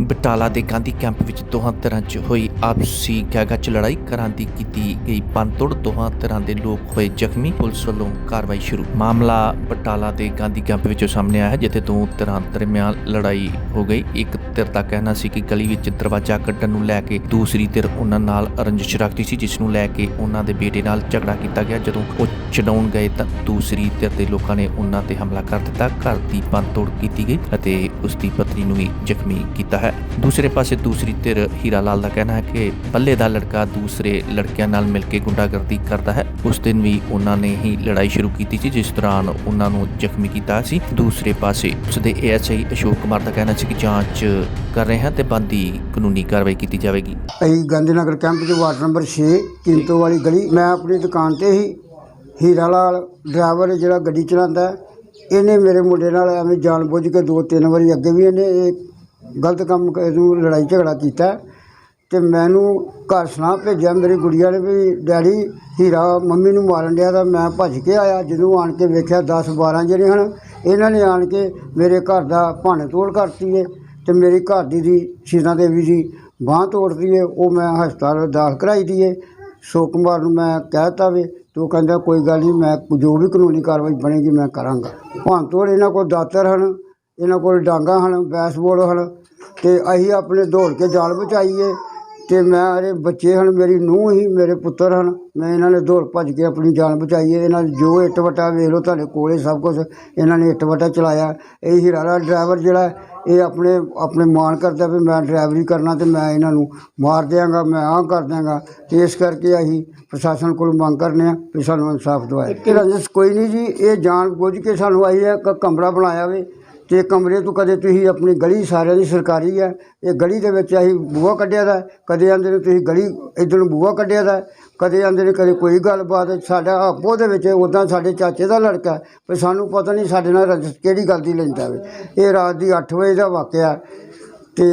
ਬਟਾਲਾ ਦੇ ਗਾਂਧੀ ਕੈਂਪ ਵਿੱਚ ਦੋਹਾਂ ਧਿਰਾਂ 'ਚ ਹੋਈ ਆਪਸੀ ਗਾਗਾ 'ਚ ਲੜਾਈ। ਘਰਾਂ ਦੀ ਕੀਤੀ ਗਈ ਪੰਤੋੜ ਦੋਹਾਂ ਧਿਰਾਂ ਦੇ ਲੋਕ ਹੋਏ ਜ਼ਖਮੀ। ਪੁਲਿਸ ਵੱਲੋਂ ਕਾਰਵਾਈ ਸ਼ੁਰੂ। ਮਾਮਲਾ ਬਟਾਲਾ ਦੇ ਗਾਂਧੀ ਕੈਂਪ ਵਿੱਚੋਂ ਸਾਹਮਣੇ ਆਇਆ ਹੈ, ਜਿੱਥੇ ਦੋ ਧਿਰਾਂ ਦਰਮਿਆਨ ਲੜਾਈ ਹੋ ਗਈ। ਇੱਕ ਧਿਰ ਦਾ ਕਹਿਣਾ ਸੀ ਕਿ ਗਲੀ ਵਿੱਚ ਦਰਵਾਜ਼ਾ ਕੱਢਣ ਨੂੰ ਲੈ ਕੇ ਦੂਸਰੀ ਧਿਰ ਉਹਨਾਂ ਨਾਲ ਰੰਜਿਸ਼ ਰੱਖਦੀ ਸੀ, ਜਿਸ ਨੂੰ ਲੈ ਕੇ ਉਹਨਾਂ ਦੇ ਬੇਟੇ ਨਾਲ ਝਗੜਾ ਕੀਤਾ ਗਿਆ। ਜਦੋਂ ਉਹ ਛਡਾਉਣ ਗਏ ਤਾਂ ਦੂਸਰੀ ਧਿਰ ਦੇ ਲੋਕਾਂ ਨੇ ਉਹਨਾਂ ਤੇ ਹਮਲਾ ਕਰ ਦਿੱਤਾ। ਘਰ ਦੀ ਪੰਤੋੜ ਕੀਤੀ ਗਈ ਅਤੇ ਉਸ ਦੀ ਪਤਨੀ ਨੂੰ ਵੀ ਜ਼ਖਮੀ ਕੀਤਾ ਹੈ। ਦੂਸਰੇ ਪਾਸੇ ਦੂਸਰੀ ਧਿਰ ਹੀਰਾ ਲਾਲ ਦਾ ਕਹਿਣਾ ਹੈ ਕਿ ਬੱਲੇ ਦਾ ਲੜਕਾ ਦੂਸਰੇ ਲੜਕਿਆਂ ਨਾਲ ਮਿਲ ਕੇ ਗੁੰਡਾਗਰਦੀ ਕਰਦਾ ਹੈ। ਉਸ ਦਿਨ ਵੀ ਉਹਨਾਂ ਨੇ ਹੀ ਲੜਾਈ ਸ਼ੁਰੂ ਕੀਤੀ ਸੀ ਜਿਸ ਦੌਰਾਨ ਉਹਨਾਂ ਨੂੰ ਜ਼ਖਮੀ ਕੀਤਾ ਸੀ। ਦੂਸਰੇ ਪਾਸੇ ਉਸ ਦੇ ਏਐਸਆਈ ਅਸ਼ੋਕ ਕੁਮਾਰ ਦਾ ਕਹਿਣਾ ਸੀ ਕਿ ਜਾਂਚ ਕਰ ਰਹੇ ਹਾਂ ਤੇ ਬੰਦੀ ਕਾਨੂੰਨੀ ਕਾਰਵਾਈ ਕੀਤੀ ਜਾਵੇਗੀ। ਅਸੀਂ ਗਾਂਧੀਨਗਰ ਕੈਂਪ ਦੇ ਵਾਰਡ ਨੰਬਰ 6 ਕਿੰਤੋ ਵਾਲੀ ਗਲੀ ਮੈਂ ਆਪਣੀ ਦੁਕਾਨ ਤੇ ਹੀ ਹੀਰਾ ਲਾਲ ਡਰਾਈਵਰ ਜਿਹੜਾ ਗੱਡੀ ਚਲਾਉਂਦਾ ਹੈ, ਇਹਨੇ ਮੇਰੇ ਮੁੰਡੇ ਨਾਲ ਐਵੇਂ ਜਾਣਬੁੱਝ ਕੇ ਦੋ ਤਿੰਨ ਵਾਰੀ ਅੱਗੇ ਵੀ ਇਹਨੇ ਗਲਤ ਕੰਮ ਕ- ਇਹਨੂੰ ਲੜਾਈ ਝਗੜਾ ਕੀਤਾ। ਹੈ ਤੇ ਮੈਨੂੰ ਘਰ ਸੁਣਾ ਭੇਜਿਆ, ਮੇਰੀ ਗੁੜੀਆ ਨੇ ਵੀ, ਡੈਡੀ, ਹੀਰਾ ਮੰਮੀ ਨੂੰ ਮਾਰਨ ਡਿਆ ਤਾਂ ਮੈਂ ਭੱਜ ਕੇ ਆਇਆ, ਜਦੋਂ ਆਣ ਕੇ ਵੇਖਿਆ 10 12 ਜਿਹੜੇ ਹਨ, ਇਹਨਾਂ ਨੇ ਆਣ ਕੇ ਮੇਰੇ ਘਰ ਦਾ ਭੰਨ ਤੋੜ ਕਰਤੀ ਏ ਤੇ ਮੇਰੀ ਘਰ ਦੀ ਦੀ ਸ਼ੀਨਾ ਦੇਵੀ ਦੀ ਬਾਂਹ ਤੋੜਦੀ ਏ, ਉਹ ਮੈਂ ਹਸਪਤਾਲ ਦਾਖਲ ਕਰਾਈ ਦੀ ਏ। ਸ਼ੋਕ ਕੁਮਾਰ ਨੂੰ ਮੈਂ ਕਹਿਤਾ ਵੀ, ਤੇ ਉਹ ਕਹਿੰਦਾ, ਕੋਈ ਗੱਲ ਨਹੀਂ ਮੈਂ ਜੋ ਵੀ ਕਾਨੂੰਨੀ ਕਾਰਵਾਈ ਬਣੇਗੀ, ਮੈਂ ਕਰਾਂਗਾ। ਭੰਨ ਤੋੜ, ਇਹਨਾਂ ਕੋਲ ਦਾਤਰ ਹਨ ਇਹਨਾਂ ਕੋਲ ਡਾਂਗਾ ਹਨ ਬੈਸਬਾਲ ਹਨ ਤੇ ਅਸੀਂ ਆਪਣੇ ਦੌੜ ਕੇ ਜਾਨ ਬਚਾਈਏ ਤੇ ਮੈਂ ਅਰੇ ਬੱਚੇ ਹਨ ਮੇਰੀ ਨੂੰਹ ਹੀ ਮੇਰੇ ਪੁੱਤਰ ਹਨ ਮੈਂ ਇਹਨਾਂ ਨੇ ਦੌੜ ਭੱਜ ਕੇ ਆਪਣੀ ਜਾਨ ਬਚਾਈ ਹੈ ਇਹਨਾਂ ਨੇ ਜੋ ਇੱਟ ਵਟਾ ਵੇਖ ਲਓ ਤੁਹਾਡੇ ਕੋਲੇ ਸਭ ਕੁਝ ਇਹਨਾਂ ਨੇ ਇੱਟ ਵਟਾ ਚਲਾਇਆ ਇਹ ਹੀਰਾ ਡਰਾਈਵਰ ਜਿਹੜਾ ਇਹ ਆਪਣੇ ਆਪਣੇ ਮਾਣ ਕਰਦਾ ਵੀ ਮੈਂ ਡਰਾਈਵਰੀ ਕਰਨਾ ਤੇ ਮੈਂ ਇਹਨਾਂ ਨੂੰ ਮਾਰ ਦਿਆਂਗਾ ਮੈਂ ਆਹ ਕਰ ਦਿਆਂਗਾ ਤੇ ਇਸ ਕਰਕੇ ਅਸੀਂ ਪ੍ਰਸ਼ਾਸਨ ਕੋਲ ਮੰਗ ਕਰਨੇ ਆ ਵੀ ਸਾਨੂੰ ਇਨਸਾਫ ਦਿਵਾਏ ਰੰਜਿਸ਼ ਕੋਈ ਨਹੀਂ ਜੀ ਇਹ ਜਾਣ ਬੁੱਝ ਕੇ ਸਾਨੂੰ ਆਈ ਹੈ ਕਮਰਾ ਬਣਾਇਆ ਵੇ ਤੇ ਕਮਰੇ ਤੋਂ ਕਦੇ ਤੁਸੀਂ ਆਪਣੀ ਗਲੀ ਸਾਰਿਆਂ ਦੀ ਸਰਕਾਰੀ ਹੈ ਇਹ ਗਲੀ ਦੇ ਵਿੱਚ ਅਸੀਂ ਬੂਹਾ ਕੱਢਿਆ ਦਾ, ਕਦੇ ਆਂਦੇ ਨੇ ਤੁਸੀਂ ਗਲੀ ਇੱਧਰ ਨੂੰ ਬੂਹਾ ਕੱਢਿਆ ਦਾ, ਕਦੇ ਆਂਦੇ ਨੇ ਕਦੇ ਕੋਈ ਗੱਲਬਾਤ, ਸਾਡਾ ਆਪੋ ਦੇ ਵਿੱਚ ਉਦਾਂ ਸਾਡੇ ਚਾਚੇ ਦਾ ਲੜਕਾ ਪਰ ਸਾਨੂੰ ਪਤਾ ਨਹੀਂ ਸਾਡੇ ਨਾਲ ਰੰਜਿਸ਼ ਕਿਹੜੀ ਗੱਲ ਦੀ ਲੈਂਦਾ ਵੇ। ਇਹ ਰਾਤ ਦੀ 8 ਵਜੇ ਦਾ ਵਾਕਿਆ, ਤੇ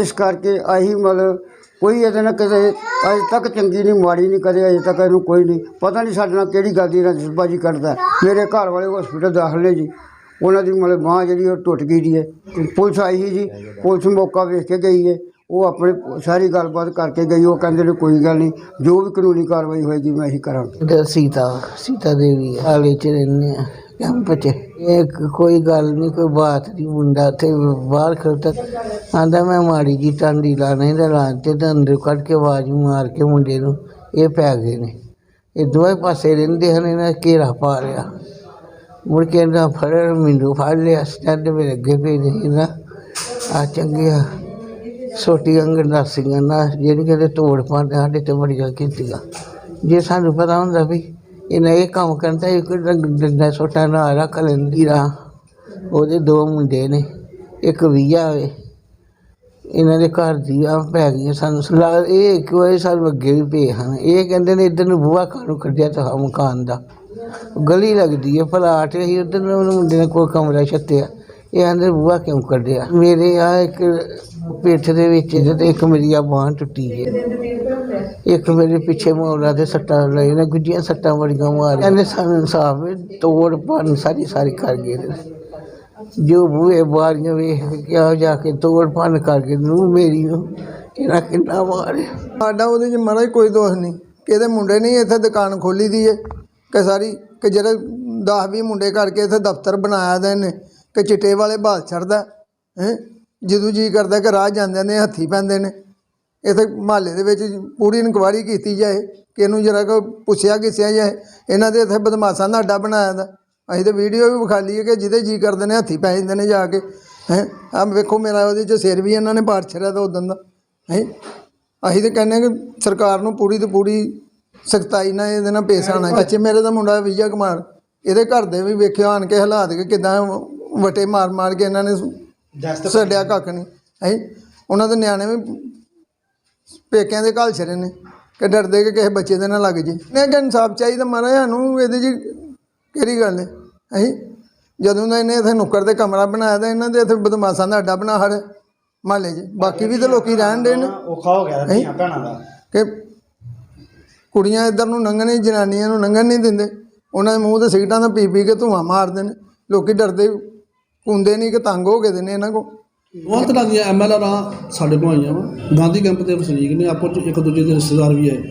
ਇਸ ਕਰਕੇ ਅਸੀਂ ਮਤਲਬ ਕੋਈ ਇਹਦੇ ਨਾਲ ਕਦੇ ਅਜੇ ਤੱਕ ਚੰਗੀ ਨਹੀਂ, ਮਾੜੀ ਨਹੀਂ ਕਦੇ, ਅਜੇ ਤੱਕ ਇਹਨੂੰ ਕੋਈ ਨਹੀਂ, ਪਤਾ ਨਹੀਂ ਸਾਡੇ ਨਾਲ ਕਿਹੜੀ ਗੱਲ ਦੀ ਰੰਜਿਸ਼ਬਾਜੀ ਕਰਦਾ। ਮੇਰੇ ਘਰ ਵਾਲੇ ਹਸਪੀਟਲ ਦਾਖਲ ਨੇ ਜੀ। ਉਹਨਾਂ ਦੀ ਮਤਲਬ ਬਾਂਹ ਜਿਹੜੀ ਉਹ ਟੁੱਟ ਗਈ ਦੀ ਹੈ। ਪੁਲਿਸ ਆਈ ਸੀ ਜੀ, ਪੁਲਿਸ ਮੌਕਾ ਵੇਖ ਕੇ ਗਈ ਹੈ। ਉਹ ਆਪਣੇ ਸਾਰੀ ਗੱਲਬਾਤ ਕਰਕੇ ਗਈ, ਉਹ ਕਹਿੰਦੇ ਨੇ ਕੋਈ ਗੱਲ ਨਹੀਂ, ਜੋ ਵੀ ਕਾਨੂੰਨੀ ਕਾਰਵਾਈ ਹੋਏਗੀ ਮੈਂ ਇਹੀ ਕਰਾਂਗਾ। ਸੀਤਾ ਸੀਤਾ ਦੇਵੀ ਆਲੇ ਚ ਰਹਿੰਦੇ ਆ, ਕੈਂਪ ਚ। ਇਹ ਕੋਈ ਗੱਲ ਨਹੀਂ, ਕੋਈ ਬਾਤ ਨਹੀਂ, ਮੁੰਡਾ ਤੇ ਬਾਹਰ ਖੜਤਾ ਆਂਦਾ ਮੈਂ ਮਾੜੀ ਜੀ ਟਾਂਡੀ ਲਾਣੇ ਦਾ ਲਾਂ ਤੇ ਤਾਂ ਅੰਦਰ ਕੱਢ ਕੇ ਆਵਾਜ਼ ਮਾਰ ਕੇ ਮੁੰਡੇ ਨੂੰ, ਇਹ ਪੈ ਗਏ ਨੇ। ਇਹ ਦੋਵੇਂ ਪਾਸੇ ਰਹਿੰਦੇ ਹਨ, ਇਹਨਾਂ ਘੇਰਾ ਪਾ ਲਿਆ। ਮੁੜ ਕੇ ਇਹਨਾਂ ਫੜ ਮੈਨੂੰ ਫੜ ਲਿਆ, ਸਟੈਂਡ ਮੇਰੇ ਅੱਗੇ ਪਏ ਨੇ ਨਾ ਆ ਚੰਗੀਆਂ ਛੋਟੀਆਂ ਗੰਡਾਸੀਆਂ ਨਾ ਜਿਹੜੀਆਂ ਦੇ ਤੋੜ ਪਾਉਂਦੇ ਸਾਡੇ ਤੇ ਬੜੀਆਂ ਕੀਤੀਆਂ। ਜੇ ਸਾਨੂੰ ਪਤਾ ਹੁੰਦਾ ਵੀ ਇਹਨਾਂ ਇਹ ਕੰਮ ਕਰਦਾ ਇੱਕ ਡੰਡਾ ਛੋਟਾ ਨਾਲ ਰੱਖ ਲੈਂਦੀ ਰਾ ਉਹਦੇ ਦੋ ਮੁੰਡੇ ਨੇ, ਇੱਕ ਵੀਆ ਵੇ। ਇਹਨਾਂ ਦੇ ਘਰ ਦੀ ਆ ਪੈ ਗਈਆਂ ਸਾਨੂੰ ਸਲਾਹ ਇਹ ਕਿਉਂ ਇਹ ਸਾਨੂੰ ਅੱਗੇ ਵੀ ਪਏ ਹਨ। ਇਹ ਕਹਿੰਦੇ ਨੇ ਇੱਧਰ ਨੂੰ ਬੂਹਾ ਕਾਹਨੂੰ ਕੱਢਿਆ ਤਾਂ ਮਕਾਨ ਦਾ। ਗਲੀ ਲੱਗਦੀ ਹੈ ਪਲਾਟ ਹੀ ਉੱਧਰ ਮੁੰਡੇ ਨੇ ਕੋਈ ਕਮਰਾ ਛੱਤਿਆ। ਇਹ ਆਂਦੇ, ਬੂਹਾ ਕਿਉਂ ਕੱਢਿਆ? ਮੇਰੇ ਆ ਇੱਕ ਪਿੱਠ ਦੇ ਵਿੱਚ ਤੇ ਇੱਕ ਮੇਰੀ ਆ ਬਾਂਹ ਟੁੱਟੀ ਹੈ। ਇੱਕ ਮੇਰੇ ਪਿੱਛੇ ਮੋਲਾ ਦੇ ਸੱਟਾਂ ਲਈ ਨੇ ਗੁੱਜੀਆਂ ਸੱਟਾਂ ਬੜੀਆਂ ਮਾਰ ਇਹਨੇ ਸਾਨੂੰ ਇਨਸਾਫ ਤੋੜ ਭੰਨ ਸਾਰੀ ਸਾਰੀ ਕਰ ਗਏ ਨੇ। ਜੋ ਬੂਹੇ ਬਾਰੀਆਂ ਵੇਖ ਕੇ ਕਿਹਾ ਜਾ ਕੇ ਤੋੜ ਭੰਨ ਕਰਕੇ ਨੂੰ ਮੇਰੀ ਨੂੰ ਇਹਨਾਂ ਕਿੰਨਾ ਮਾਰਿਆ? ਸਾਡਾ ਉਹਦੇ 'ਚ ਮਹਾਰਾਜ ਕੋਈ ਦੋਸ਼ ਨਹੀਂ। ਕਿ ਇਹਦੇ ਮੁੰਡੇ ਨੇ ਇੱਥੇ ਦੁਕਾਨ ਖੋਲੀ ਦੀ ਏ? ਕਿ ਸਾਰੀ ਕਿ ਜਿਹੜੇ 10 20 ਮੁੰਡੇ ਕਰਕੇ ਇੱਥੇ ਦਫ਼ਤਰ ਬਣਾਇਆ ਦੇ ਨੇ, ਕਿ ਚਿੱਟੇ ਵਾਲੇ ਬਾਲ ਛੱਡਦਾ, ਹੈ? ਜਦੋਂ ਜੀ ਕਰਦਾ ਕਿ ਰਾਹ ਜਾਂਦੇ ਨੇ ਹੱਥੀ ਪੈਂਦੇ ਨੇ। ਇੱਥੇ ਮਹੱਲੇ ਦੇ ਵਿੱਚ ਪੂਰੀ ਇਨਕੁਆਇਰੀ ਕੀਤੀ ਜਾਏ, ਕਿ ਇਹਨੂੰ ਜਰਾ ਕੋ ਪੁੱਛਿਆ ਕਿਸਿਆ ਜਾਏ, ਇਹਨਾਂ ਦੇ ਇੱਥੇ ਬਦਮਾਸ਼ਾਂ ਦਾ ਅੱਡਾ ਬਣਾਇਆ ਦਾ। ਅਸੀਂ ਤਾਂ ਵੀਡੀਓ ਵੀ ਵਿਖਾ ਲਈਏ ਕਿ ਜਿਹਦੇ ਜੀ ਕਰਦੇ ਨੇ ਹੱਥੀ ਪੈ ਜਾਂਦੇ ਨੇ ਜਾ ਕੇ, ਹੈ? ਆ ਵੇਖੋ ਮੇਰਾ ਉਹਦੇ 'ਚ ਸਿਰ ਵੀ ਇਹਨਾਂ ਨੇ ਪਾੜ ਛੜਿਆ ਤਾਂ ਉਦੋਂ ਦਾ, ਹੈ? ਅਸੀਂ ਤਾਂ ਕਹਿੰਦੇ ਹਾਂ ਕਿ ਸਰਕਾਰ ਨੂੰ ਪੂਰੀ ਤੋਂ ਪੂਰੀ ਸਖਤਾਈ ਨਾਲ ਇਹਦੇ ਨਾਲ ਪੇਸ਼ ਆਉਣਾ। ਬੱਚੇ ਮੇਰੇ ਦਾ ਮੁੰਡਾ ਵਿਜੇ ਕੁਮਾਰ ਇਹਦੇ ਘਰ ਦੇ ਵੀ ਵੇਖਿਆ ਆਣ ਕੇ ਹਾਲਾਤ ਕਿ ਕਿਦਾਂ ਵਟੇ ਮਾਰ ਮਾਰ ਕੇ ਇਹਨਾਂ ਨੇ ਛੱਡਿਆ ਕੱਖ ਨਹੀਂ ਹੈ? ਉਹਨਾਂ ਦੇ ਨਿਆਣੇ ਵੀ ਪੇਕਿਆਂ ਦੇ ਘਾਲ ਛਰੇ ਨੇ ਕਿ ਡਰਦੇ ਕਿ ਕਿਸੇ ਬੱਚੇ ਦੇ ਨਾਲ ਲੱਗ ਜੇ। ਨੇ ਕਿ ਇਨਸਾਫ ਚਾਹੀਦਾ ਮਹਾਰਾਜ ਸਾਨੂੰ ਇਹਦੇ 'ਚ ਕਿਹੜੀ ਗੱਲ ਹੈ ਹੈ? ਜਦੋਂ ਦਾ ਇਹਨੇ ਇੱਥੇ ਨੁੱਕਰ ਤੇ ਕਮਰਾ ਬਣਾਇਆ ਤਾਂ ਇਹਨਾਂ ਦੇ ਇੱਥੇ ਬਦਮਾਸ਼ਾਂ ਦਾ ਅੱਡਾ ਬਣਾ ਹੜ ਮਹੱਲੇ 'ਚ। ਬਾਕੀ ਵੀ ਤਾਂ ਲੋਕੀ ਰਹਿਣ ਦੇ ਨੇ। ਔਖਾ ਹੋ ਗਿਆ ਧੀਆਂ ਭੈਣਾਂ ਦਾ। ਕਿ ਕੁੜੀਆਂ ਇੱਧਰ ਨੂੰ ਲੰਘਣ ਜਨਾਨੀਆਂ ਨੂੰ ਲੰਘਣ ਨਹੀਂ ਦਿੰਦੇ। ਉਹਨਾਂ ਦੇ ਮੂੰਹ ਤੇ ਸਿਗਰਟਾਂ ਦਾ ਪੀ ਪੀ ਕੇ ਧੂੰਆਂ ਮਾਰਦੇ ਨੇ। ਲੋਕੀ ਡਰਦੇ ਕੁੰਦੇ ਨਹੀਂ ਕਿ ਤੰਗ ਹੋ ਗਏ ਦੇ ਨੇ ਇਹਨਾਂ ਕੋ ਬਹੁਤ ਤਰ੍ਹਾਂ ਦੀਆਂ ਐਮਐਲਆਰਾਂ ਸਾਡੇ ਕੋਲ ਆਈਆਂ ਵਾ। ਗਾਂਧੀ ਕੈਂਪ ਦੇ ਵਸਨੀਕ ਨੇ ਆਪੋ 'ਚ ਇੱਕ ਦੂਜੇ ਦੇ ਰਿਸ਼ਤੇਦਾਰ ਵੀ ਆਏ।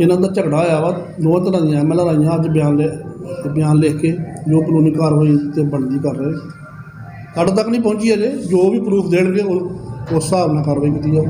ਇਹਨਾਂ ਦਾ ਝਗੜਾ ਹੋਇਆ ਵਾ। ਦੋਵਾਂ ਤਰ੍ਹਾਂ ਦੀਆਂ ਐਮਐਲਆਰ ਆਈਆਂ। ਅੱਜ ਬਿਆਨ ਲੈ ਬਿਆਨ ਲਿਖ ਕੇ ਜੋ ਕਾਨੂੰਨੀ ਕਾਰਵਾਈ ਤੇ ਬਣਦੀ ਕਰ ਰਹੇ। ਸਾਡੇ ਤੱਕ ਨਹੀਂ ਪਹੁੰਚੀ ਅਜੇ। ਜੋ ਵੀ ਪ੍ਰੂਫ ਦੇਣਗੇ, ਉਹ ਉਸ ਹਿਸਾਬ ਨਾਲ ਕਾਰਵਾਈ ਕੀਤੀ ਜਾਵੇ